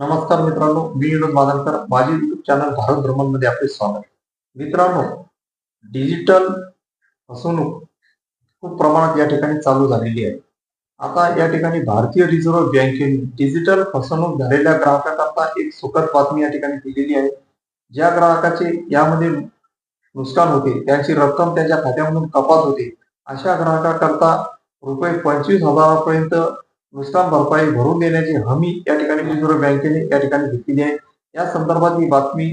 नमस्कार मित्रांनो मी विनोद माधनकर माझे युट्यूब चॅनल भारत भ्रमणमध्ये आपले स्वागत. मित्रांनो डिजिटल फसवणूक खूप प्रमाणात या ठिकाणी चालू झालेली आहे. आता या ठिकाणी भारतीय रिझर्व्ह बँकेने डिजिटल फसवणूक झालेल्या ग्राहकाकरता एक सुखद बातमी या ठिकाणी दिलेली आहे. ज्या ग्राहकाचे यामध्ये नुकसान होते त्यांची रक्कम त्यांच्या खात्यामधून कपात होते. अशा ग्राहकाकरता रुपये पंचवीस हजारापर्यंत नुकसान भरपाई भरून देण्याची हमी या ठिकाणी रिझर्व्ह बँकेने या ठिकाणी घेतलेली आहे. या संदर्भात ही बातमी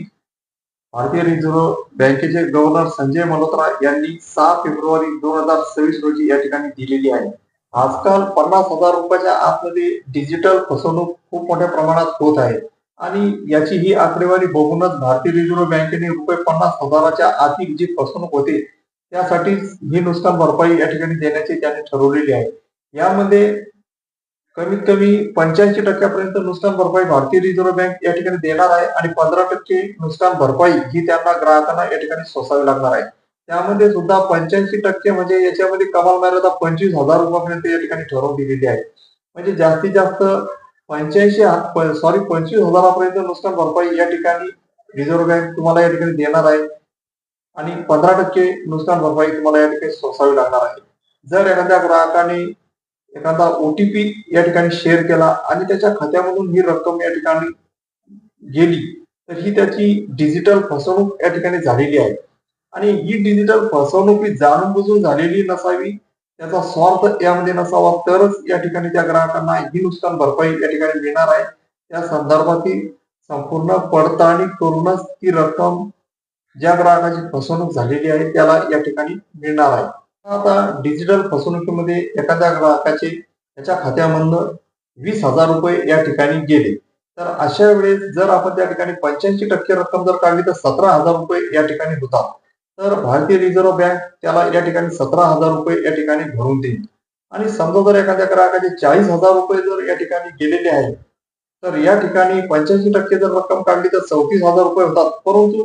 भारतीय रिझर्व्ह बँकेचे गव्हर्नर संजय मल्होत्रा यांनी सहा फेब्रुवारी दोन हजार सव्वीस रोजी या ठिकाणी दिलेली आहे. आजकाल पन्नास हजार रुपयाच्या आतमध्ये डिजिटल फसवणूक खूप मोठ्या प्रमाणात होत आहे. आणि याची ही आकडेवारी बघूनच भारतीय रिझर्व्ह बँकेने रुपये पन्नास हजाराच्या आतील जी फसवणूक होते त्यासाठी ही नुकसान भरपाई या ठिकाणी देण्याची त्याने ठरवलेली आहे. यामध्ये कमीत कमी पंच्याऐंशी टक्क्यापर्यंत नुकसान भरपाई भारतीय रिझर्व्ह बँक या ठिकाणी देणार आहे आणि पंधरा टक्के नुकसान भरपाई ही त्यांना ग्राहकांना या ठिकाणी सोसावी लागणार आहे. त्यामध्ये सुद्धा पंच्याऐंशी टक्के म्हणजे याच्यामध्ये कमाल मर्यादा पंचवीस हजार रुपयापर्यंत या ठिकाणी ठरवून दिलेली आहे. म्हणजे जास्तीत जास्त पंच्याऐंशी सॉरी पंचवीस हजारापर्यंत नुकसान भरपाई या ठिकाणी रिझर्व्ह बँक तुम्हाला या ठिकाणी देणार आहे. आणि पंधरा टक्के नुकसान भरपाई तुम्हाला या ठिकाणी सोसावी लागणार आहे. जर एखाद्या ग्राहकाने एखादा ओटीपी या ठिकाणी शेअर केला आणि त्याच्या खात्यामधून ही रक्कम या ठिकाणी गेली तर ही त्याची डिजिटल फसवणूक या ठिकाणी झालेली आहे. आणि ही डिजिटल फसवणूक ही जाणून बुजून झालेली नसावी त्याचा स्वार्थ यामध्ये नसावा तरच या ठिकाणी त्या ग्राहकांना ही नुकसान भरपाई या ठिकाणी मिळणार आहे त्या संदर्भातील संपूर्ण पडताळणी करूनच ती रक्कम ज्या ग्राहकाची फसवणूक झालेली आहे त्याला या ठिकाणी मिळणार आहे. आता डिजिटल फसवणुकीमध्ये एखाद्या ग्राहकाचे त्याच्या खात्यामधनं वीस हजार रुपये या ठिकाणी गेले. तर अशा वेळेस जर आपण त्या ठिकाणी पंच्याऐंशी टक्के रक्कम जर काढली तर सतरा हजार रुपये या ठिकाणी होतात. तर भारतीय रिझर्व्ह बँक त्याला या ठिकाणी सतरा हजार रुपये या ठिकाणी भरून देईल. आणि समजा जर एखाद्या ग्राहकाचे चाळीस हजार रुपये जर या ठिकाणी गेलेले आहेत तर या ठिकाणी पंच्याऐंशी टक्के जर रक्कम काढली तर चौतीस हजार रुपये होतात. परंतु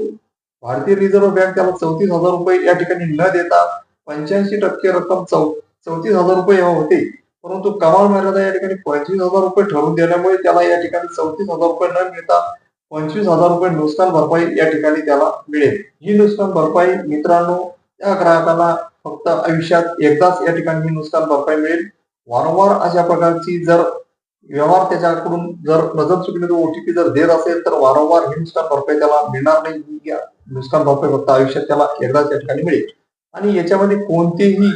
भारतीय रिझर्व्ह बँक त्याला चौतीस हजार रुपये या ठिकाणी न देता पंच्याऐंशी टक्के रक्कम चौ चौतीस हजार रुपये होते. परंतु कमाल मर्यादा या ठिकाणी पंचवीस हजार रुपये ठरवून देण्यामुळे त्याला या ठिकाणी चौतीस हजार रुपये न मिळता पंचवीस हजार रुपये नुकसान भरपाई या ठिकाणी त्याला मिळेल. ही नुकसान भरपाई मित्रांनो या ग्राहकाला फक्त आयुष्यात एकदाच या ठिकाणी ही नुकसान भरपाई मिळेल. वारंवार अशा प्रकारची जर व्यवहार त्याच्याकडून जर नजर चुकली तो ओटीपी जर देत असेल तर वारंवार ही नुकसान भरपाई त्याला मिळणार नाही. नुकसान भरपाई फक्त आयुष्यात त्याला एकदाच या ठिकाणी मिळेल. आणि याच्यामध्ये कोणतेही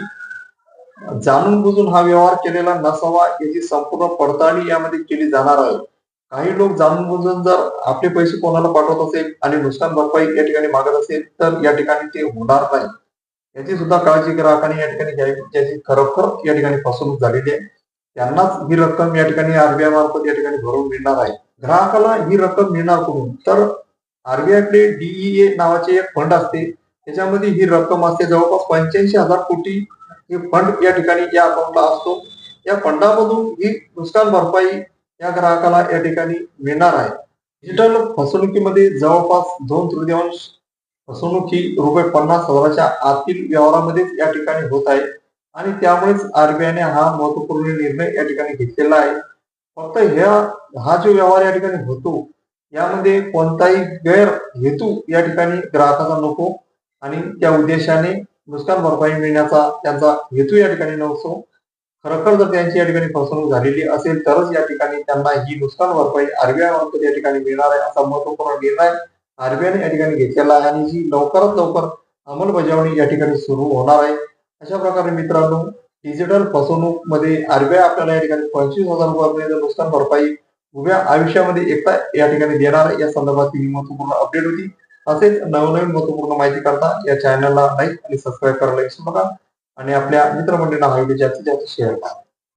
जाणून बुजून हा व्यवहार केलेला नसावा याची संपूर्ण पडताळणी यामध्ये केली जाणार आहे. काही लोक जाणून बुजून जर आपले पैसे कोणाला पाठवत असेल आणि नुकसान भरपाई या ठिकाणी मागत असेल तर या ठिकाणी ते होणार नाही. याची सुद्धा काळजी ग्राहकांनी या ठिकाणी घ्यावी ज्याची खरोखर या ठिकाणी फसवणूक झालेली आहे त्यांनाच ही रक्कम या ठिकाणी आरबीआय मार्फत या ठिकाणी भरून मिळणार आहे. ग्राहकाला ही रक्कम मिळणार कुठून? तर आरबीआयकडे डीईए नावाचे एक फंड असते त्याच्यामध्ये ही रक्कम असते जवळपास पंच्याऐंशी हजार कोटी हे फंड या ठिकाणी या अकाउंटला असतो. या फंडामधून ही नुकसान भरपाई या ग्राहकाला या ठिकाणी मिळणार आहे. डिजिटल फसवणुकीमध्ये जवळपास दोन तृतीयांश फसवणूक ही रुपये पन्नास हजाराच्या आतील व्यवहारामध्येच या ठिकाणी होत आहे. आणि त्यामुळेच आरबीआयने हा महत्त्वपूर्ण निर्णय या ठिकाणी घेतलेला आहे. फक्त ह्या हा जो व्यवहार या ठिकाणी होतो यामध्ये कोणताही गैर हेतू या ठिकाणी ग्राहकाचा नको. आणि त्या उद्देशाने नुकसान भरपाई मिळण्याचा त्यांचा हेतू या ठिकाणी नसतो. खरोखर जर त्यांची या ठिकाणी फसवणूक झालेली असेल तरच या ठिकाणी त्यांना ही नुकसान भरपाई आरबीआय मार्फत या ठिकाणी मिळणार आहे असा महत्त्वपूर्ण निर्णय आरबीआयने या ठिकाणी घेतलेला आहे आणि ही लवकरात लवकर अंमलबजावणी या ठिकाणी सुरू होणार आहे. अशा प्रकारे मित्रांनो डिजिटल फसवणूकमध्ये आरबीआय आपल्याला या ठिकाणी पंचवीस हजार रुपयापर्यंत नुकसान भरपाई उभ्या आयुष्यामध्ये एकता या ठिकाणी देणार आहे. या संदर्भात ही महत्त्वपूर्ण अपडेट होती. असेच नवनवीन महत्त्वपूर्ण माहिती करता या चॅनलला लाईक आणि सबस्क्राईब करायला विसरू नका. आणि आपल्या मित्रमंडळींना हा व्हिडिओ जास्तीत जास्त शेअर करा.